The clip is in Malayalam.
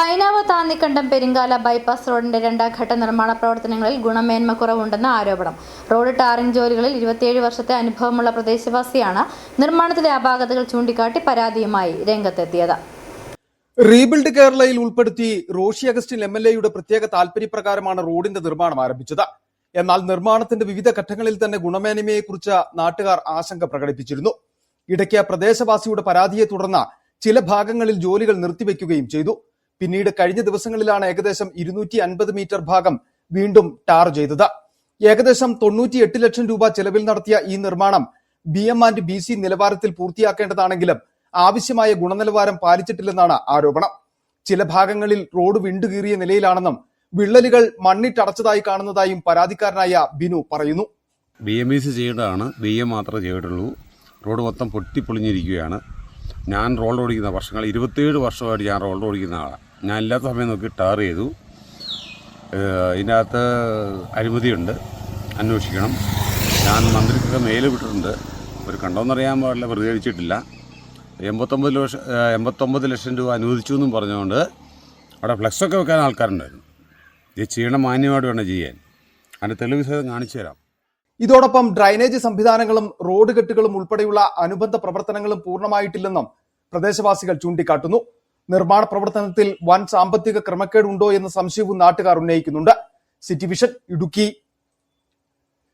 പൈനാവ് താന്നിക്കണ്ടം പെരിങ്കാല ബൈപ്പാസ് റോഡിന്റെ രണ്ടാം ഘട്ട നിർമ്മാണ പ്രവർത്തനങ്ങളിൽ ഗുണമേന്മ കുറവുണ്ടെന്ന ആരോപണം. റോഡ് ടാറിംഗ് ജോലികളിൽ ഇരുപത്തിയേഴ് വർഷത്തെ അനുഭവമുള്ള പ്രദേശവാസിയാണ് നിർമ്മാണത്തിലെ അപാകതകൾ ചൂണ്ടിക്കാട്ടി പരാതിയുമായി രംഗത്തെത്തിയത്. റീബിൽഡ് കേരളയിൽ ഉൾപ്പെടുത്തി റോഷി അഗസ്റ്റിൻ എം എൽ എയുടെ പ്രത്യേക താല്പര്യപ്രകാരമാണ് റോഡിന്റെ നിർമ്മാണം ആരംഭിച്ചത്. എന്നാൽ നിർമ്മാണത്തിന്റെ വിവിധ ഘട്ടങ്ങളിൽ തന്നെ ഗുണമേന്മയെക്കുറിച്ച് നാട്ടുകാർ ആശങ്ക പ്രകടിപ്പിച്ചിരുന്നു. ഇടയ്ക്ക് പ്രദേശവാസിയുടെ പരാതിയെ തുടർന്ന് ചില ഭാഗങ്ങളിൽ ജോലികൾ നിർത്തിവെക്കുകയും ചെയ്തു. പിന്നീട് കഴിഞ്ഞ ദിവസങ്ങളിലാണ് ഏകദേശം ഇരുന്നൂറ്റി അൻപത് മീറ്റർ ഭാഗം വീണ്ടും ടാർ ചെയ്തത്. ഏകദേശം തൊണ്ണൂറ്റിയെട്ട് ലക്ഷം രൂപ ചെലവിൽ നടത്തിയ ഈ നിർമ്മാണം B M and B C നിലവാരത്തിൽ പൂർത്തിയാക്കേണ്ടതാണെങ്കിലും ആവശ്യമായ ഗുണനിലവാരം പാലിച്ചിട്ടില്ലെന്നാണ് ആരോപണം. ചില ഭാഗങ്ങളിൽ റോഡ് വിണ്ടുകീറിയ നിലയിലാണെന്നും വിള്ളലുകൾ മണ്ണിട്ടടച്ചതായി കാണുന്നതായും പരാതിക്കാരനായ ബിനു പറയുന്നു. ബി എം ബി സി ചെയ്യേണ്ടതാണ്. ബി എം മാത്രമേ ചെയ്തിട്ടുള്ളൂ. റോഡ് മൊത്തം പൊട്ടിപ്പൊളിഞ്ഞിരിക്കുകയാണ്. ഞാൻ റോൾ ഓടിക്കുന്ന വർഷങ്ങൾ ഇരുപത്തേഴ് വർഷമായിട്ട് ഞാൻ റോൾ ഓടിക്കുന്ന ആളാണ് ഞാൻ ഇല്ലാത്ത സമയം നോക്കി ടാർ ചെയ്തു. ഇതിനകത്ത് അഴിമതിയുണ്ട്. അന്വേഷിക്കണം. ഞാൻ മന്ത്രിക്കൊക്കെ മെയിൽ വിട്ടിട്ടുണ്ട് ഒരു കണ്ടോന്നറിയാൻ പാടില്ല പ്രതികരിച്ചിട്ടില്ല എൺപത്തൊമ്പത് ലക്ഷം എൺപത്തൊമ്പത് ലക്ഷം രൂപ അനുവദിച്ചു എന്നും പറഞ്ഞുകൊണ്ട് അവിടെ ഫ്ലെക്സൊക്കെ വെക്കാൻ ആൾക്കാരുണ്ടായിരുന്നു. ഇത് ചെയ്യണം മാന്യമായിട്ട് വേണം ചെയ്യാൻ. അതിന്റെ തെളിവ് സഹിതം കാണിച്ചു തരാം. ഇതോടൊപ്പം ഡ്രൈനേജ് സംവിധാനങ്ങളും റോഡ് കെട്ടുകളും ഉൾപ്പെടെയുള്ള അനുബന്ധ പ്രവർത്തനങ്ങളും പൂർണമായിട്ടില്ലെന്നും പ്രദേശവാസികൾ ചൂണ്ടിക്കാട്ടുന്നു. നിർമ്മാണ പ്രവർത്തനത്തിൽ വൻ സാമ്പത്തിക ക്രമക്കേടുണ്ടോ എന്ന സംശയവും നാട്ടുകാർ ഉന്നയിക്കുന്നുണ്ട്. City vision Idukki.